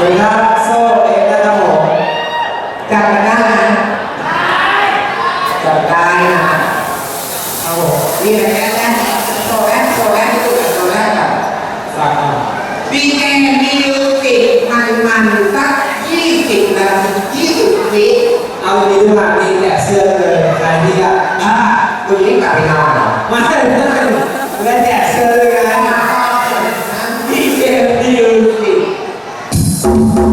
สวัสดีครับโซ่เองนะครับผมจำกันได้ไหมจำได้นะครับผมมีอะไรแรกโซแรกโซแรกที่ดูกับโซแรกแบบฝากหน่อยบีเอ็มมิวสิกมันมันสักยี่สิบนาทียี่สิบวิเอาวันนี้ทุกวันนี้แจกเสื้อเลยใครที่อยากอ่าคุณยิ่งกลับไปนอนม่ไม่และ ใค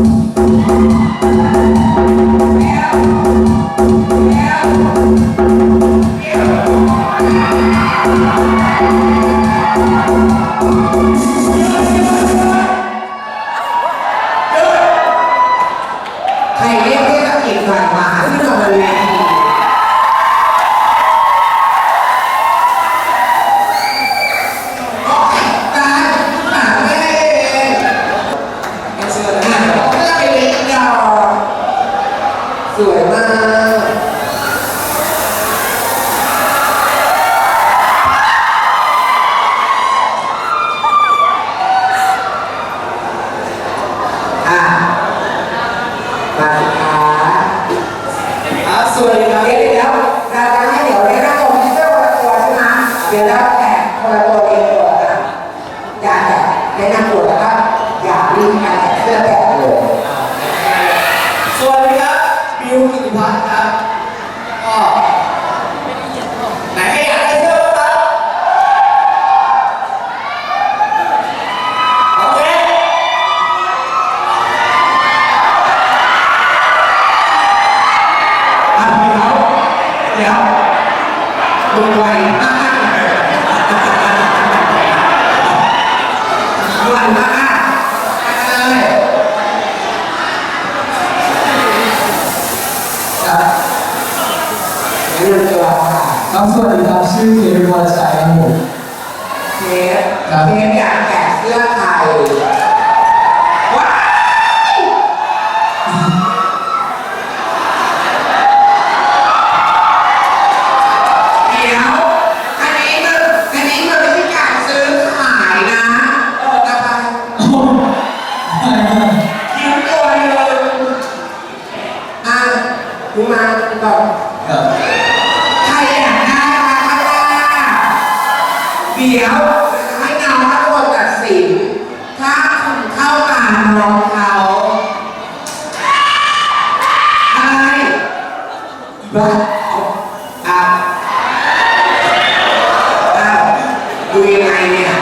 รเรียกเทศกิจหน่อยมาที่ตรงเวทีตายหาแม่เอง เสื้อ หา นะ เพื่อไปเล็กดอกสวยมากอะมาสิคะ อะสวัสดีครับ เดี๋ยวเดี๋ยวเราจะให้เดี๋ยวเรียกหน้าตัวพิเศษคนละตัวใช่ไหม เดี๋ยวแตกคนละตัวเองตัวนะอย่าแตกแนะนำตัวแล้วก็อย่ารีบไปแตกเสื้อแตกเลยสวัสดีครับบิวกิติพัฒน์ครับก็ไหนใครอยากได้เสื้อบ้างครับโอเคอะเดี๋ยวเดี๋ยวมึงไวมากไวมากไปเลยครับแนะนำตัว ค่ะครับสวัสดีครับชื่อเควินวรชัยครับผมเชฟเชฟอยากแกะเสื้อไทยว้ายเดี๋ยวอันนี้มันอันนี้มันไม่ใช่การซื้อขายนะเออนะคะยืมตัวหนึ่งอะดูมาก่อ เดี๋ยวให้น้องทุกคนตัดสิน ถ้าคุณเข้ามาน้องเขาใช่บ้าอะอ้าวดูยังไงเนี่ย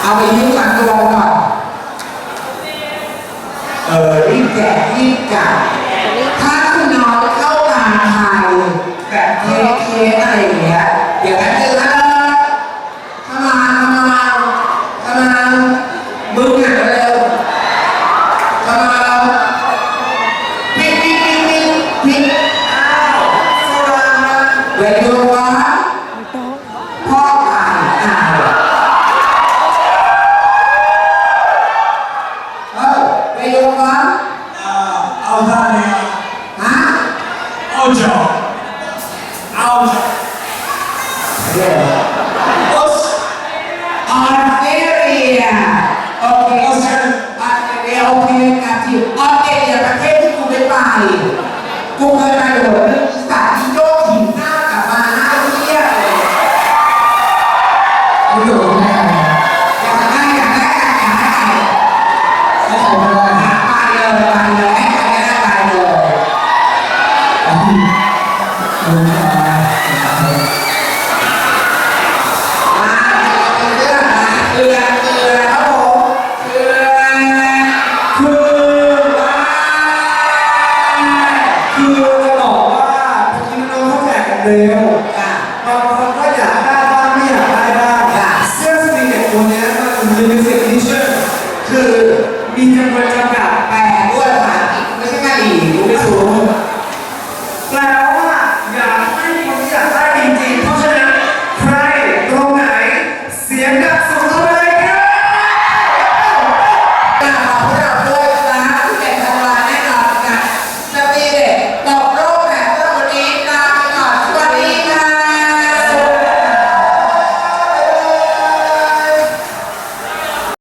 เอาไปยืมก่อนตัวก่อน เออรีบแจกรีบจับถ้าคุณน้องเข้ามาไทยแบบเทสๆอะไรอย่างเงี้ย ดีเวทีว เร็วบางคนก็อยากได้บ้างไม่อยากได้บ้างเสื้อสตรีทตัวนี้มันมีมิวสิกนิชชั่นคือมีจำนวน